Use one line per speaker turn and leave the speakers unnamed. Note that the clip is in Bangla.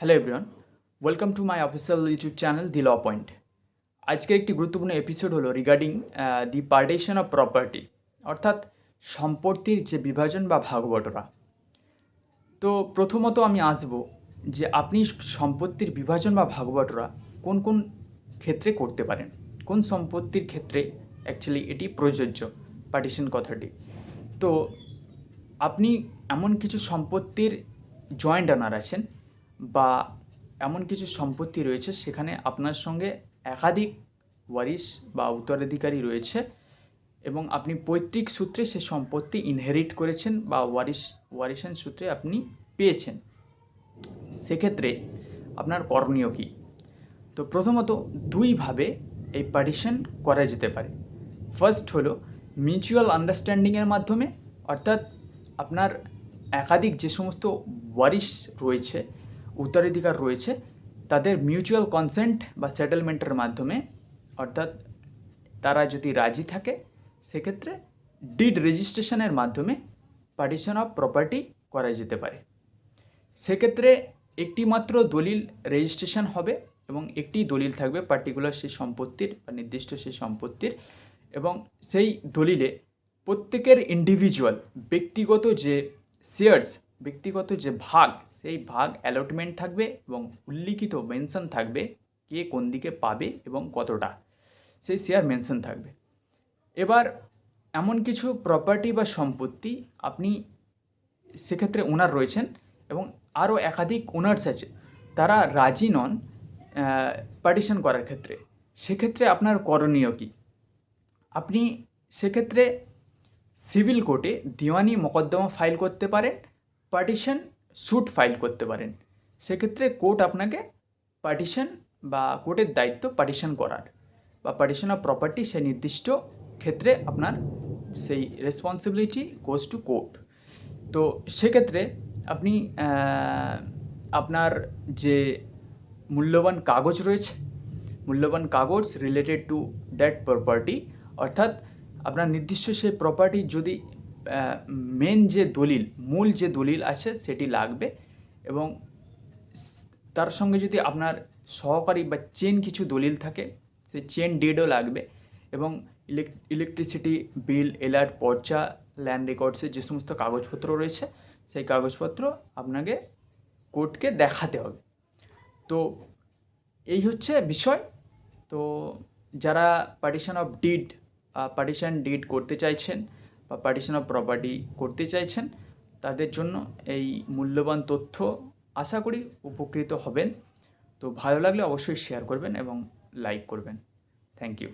Hello everyone welcome to my official YouTube channel the law point আজকের একটি গুরুত্বপূর্ণ এপিসোড হলো regarding the partition of property অর্থাৎ সম্পত্তির যে বিভাজন বা ভাগবটরা। তো প্রথমত আমি আসব যে আপনি সম্পত্তির বিভাজন বা ভাগবটরা কোন কোন ক্ষেত্রে করতে পারেন। কোন সম্পত্তির ক্ষেত্রে অ্যাকচুয়ালি এটি প্রযোজ্য পার্টিশন কথাটি। তো আপনি এমন কিছু সম্পত্তির জয়েন্ট ওনার আছেন বা এমন কিছু সম্পত্তি রয়েছে, সেখানে আপনার সঙ্গে একাধিক ওয়ারিশ বা উত্তরাধিকারী রয়েছে এবং আপনি পৈতৃক সূত্রে সে সম্পত্তি ইনহেরিট করেছেন বা ওয়ারিশ ওয়ারিশান সূত্রে আপনি পেয়েছেন। সেক্ষেত্রে আপনার করণীয় কী? তো প্রথমত দুইভাবে এই পার্টিশন করা যেতে পারে। ফার্স্ট হলো মিউচুয়াল আন্ডারস্ট্যান্ডিংয়ের মাধ্যমে, অর্থাৎ আপনার একাধিক যে সমস্ত ওয়ারিশ রয়েছে উত্তরাধিকার রয়েছে, তাদের মিউচুয়াল কনসেন্ট বা সেটেলমেন্টের মাধ্যমে, অর্থাৎ তারা যদি রাজি থাকে, সেক্ষেত্রে ডিড রেজিস্ট্রেশনের মাধ্যমে পার্টিশন অফ প্রপার্টি করা যেতে পারে। সেক্ষেত্রে একটি মাত্র দলিল রেজিস্ট্রেশন হবে এবং একটি দলিল থাকবে পার্টিকুলার সেই সম্পত্তির বা নির্দিষ্ট সেই সম্পত্তির এবং সেই দলিলে প্রত্যেকের ইন্ডিভিজুয়াল ব্যক্তিগত যে শেয়ার্স ব্যক্তিগত যে ভাগ, সেই ভাগ অ্যালটমেন্ট থাকবে এবং উল্লিখিত মেনশন থাকবে কে কোন দিকে পাবে এবং কতটা, সেই শেয়ার মেনশন থাকবে। এবার এমন কিছু প্রপার্টি বা সম্পত্তি আপনি সেক্ষেত্রে ওনার রয়েছেন এবং আরও একাধিক ওনার্স আছে, তারা রাজি নন পার্টিশন করার ক্ষেত্রে। সেক্ষেত্রে আপনার করণীয় কী? আপনি সেক্ষেত্রে সিভিল কোর্টে দিওয়ানি মোকদ্দমা ফাইল করতে পারেন পার্টিশন স্যুট ফাইল করতে পারেন। সেক্ষেত্রে কোর্ট আপনাকে পার্টিশন বা কোর্টের দায়িত্ব পার্টিশন করার বা পার্টিশন অফ প্রপার্টি সে নির্দিষ্ট ক্ষেত্রে আপনার সেই রেসপন্সিবিলিটি গোজ টু কোর্ট তো সেক্ষেত্রে আপনি আপনার যে মূল্যবান কাগজ রয়েছে, মূল্যবান কাগজ রিলেটেড টু দ্যাট প্রপার্টি অর্থাৎ আপনার নির্দিষ্ট সেই প্রপার্টি যদি মেন যে দলিল, মূল যে দলিল আছে সেটি লাগবে এবং তার সঙ্গে যদি আপনার সহকারী বা চেন কিছু দলিল থাকে, সে চেন ডেডও লাগবে এবং ইলেকট্রিসিটি বিল এলার্ট পর্চা ল্যান্ড রেকর্ডসের যে সমস্ত কাগজপত্র রয়েছে, সেই কাগজপত্র আপনাকে কোর্টকে দেখাতে হবে। তো এই হচ্ছে বিষয়। তো যারা partition of deed partition deed করতে চাইছেন বা পার্টিশন অফ প্রপার্টি করতে চাইছেন, তাদের জন্য এই মূল্যবান তথ্য আশা করি উপকৃত হবেন। তো ভালো লাগলে অবশ্যই শেয়ার করবেন এবং লাইক করবেন। Thank you